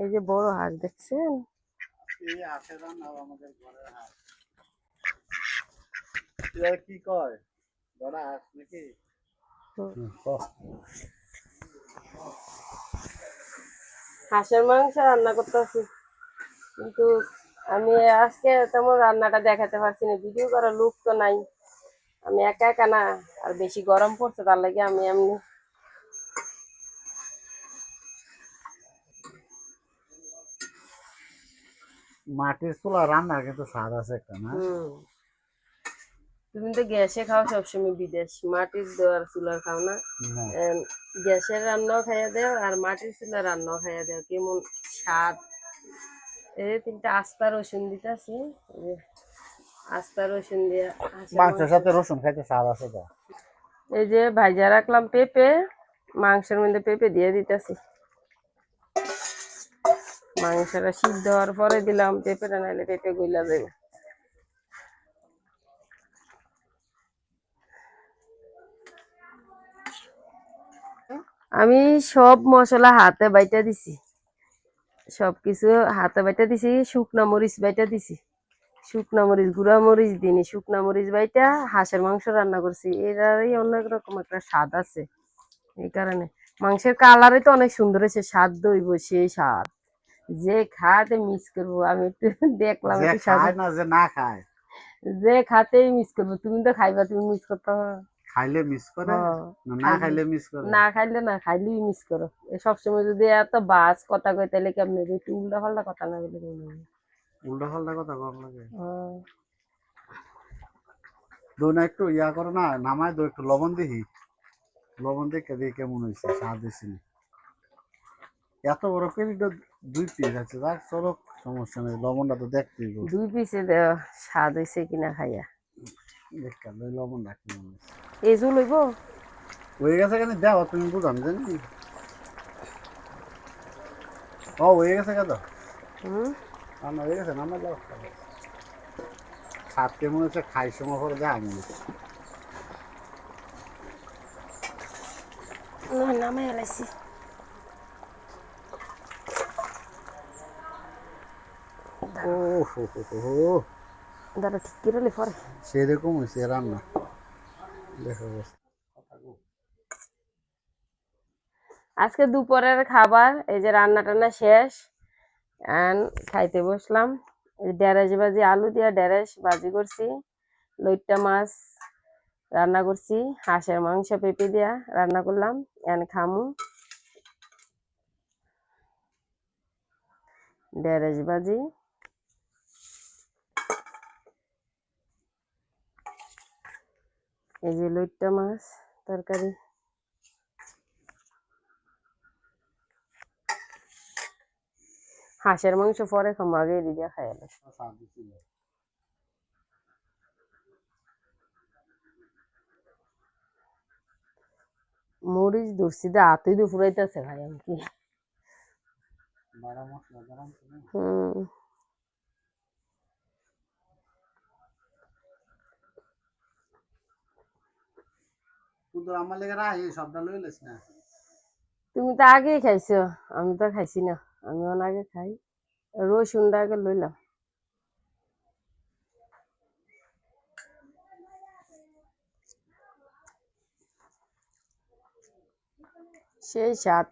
এই যে বড় হাঁস দেখছেন? এই হাঁসের রান্না আমাদের ঘরের হাঁস। কি কয় বড় হাঁস নাকি? হাঁসের মাংস রান্না করতে করতেছি। কিন্তু আমি আজকে তেমন রান্নাটা দেখাতে পারছি না। ভিডিও করার লোক তো নাই। আমি একা একা না আর বেশি গরম পড়ছে তার লাগে আমি এমনি মাটির চুলা রান্নার কিন্তু স্বাদ আছে একটা না? তুমি তো গ্যাসে খাও সবসময় বিদেশ। মাটির দেওয়ার চুলার খাও না। গ্যাসের রান্নাও খাইয়া দেও আর মাটির চুলার রান্নাও খাইয়া দেও। কেমন স্বাদ? এই তিনটা আস্তা রসুন দিতেছি। আস্তা রসুন দিয়ে মাংসের সাথে রসুন খাইতে স্বাদ আছে এই যে ভাইজা রাখলাম পেঁপে। মাংসের মধ্যে পেঁপে দিয়ে দিতেছি। মাংসটা সিদ্ধ হওয়ার পরে দিলাম, পেঁপেটা নাইলে পেঁপে গইলা যাবে আমি সব মশলা হাতে বাইটা দিছি। সব কিছু হাতে বাইটা দিছি, শুকনা মরিচ বাইটা দিছি। শুকনা মরিচ, গুঁড়া মরিচ দিনি শুকনা মরিচ বাইটা হাঁসের মাংস রান্না করছি। এটারই অনেক রকম একটা স্বাদ আছে। এই কারণে। মাংসের কালারই তো অনেক সুন্দর হয়েছে, স্বাদ দইব সেই স্বাদ। যে খাতে মিস করব আমি একটু দেখলাম যে খায় না যে না খায় যে খাতেই মিস করব তুমি তো খাইবা তুমি মিস করতে খাইলে মিস করে। না খাইলে মিস করে না খাইলে না খাইলেই মিস করো সবসময় যদি এত বাস কথা কই তাহলে কেমন একটু উল্টা পাল্টা কথা না বলে উল্টা পাল্টা কথা কম লাগে। দো না একটু ইয়া করো না নামায় দো একটু লবণ দিহি লবণ দিয়ে কেমন হয়েছে স্বাদ নি। এত বড় পেরিটা দুই পিস আছে যাক চলো সমস্যা নেই লবণটা তো দেখতেই দুই পিসে স্বাদ হয়েছে কিনা খাইয়া। দেখা লই লবণ রাখি এই জল হইব? হয়ে গেছে কেন? দেওয়া তুমি বুঝান জানি। ও হয়ে গেছে কেন? হুম? রান্না হয়ে গেছে হচ্ছে। খাই সময় আমি। এলাইছি ও হো হো হো হো দাঁড়া ঠিক করে পরে সেরকম হয়েছে রান্না দেখো আজকে দুপুরের খাবার এই যে রান্না টান্না শেষ and খাইতে বসলাম। এই ডেরেস ভাজি আলু দিয়া ডেরেস ভাজি করছি লইট্টা মাছ রান্না করছি হাঁসের মাংস পেঁপে দিয়া রান্না করলাম এন খামু। ডেরেস ভাজি। এই যে লইট্টা মাছ তরকারি। হাঁসের মাংস পরে খামো আগে খাইলে মরিচ ধরছি দে হাতুই তো ফুরাইতেছে ভাই আমি কি। হুম। কিন্তু আমার লেগে রাখ সবটা লই লেছ না। তুমি তো আগেই খাইছো, আমি তো খাইছি না আমি অন আগে খাই। রসুনটা আগে লইলাম সেই স্বাদ।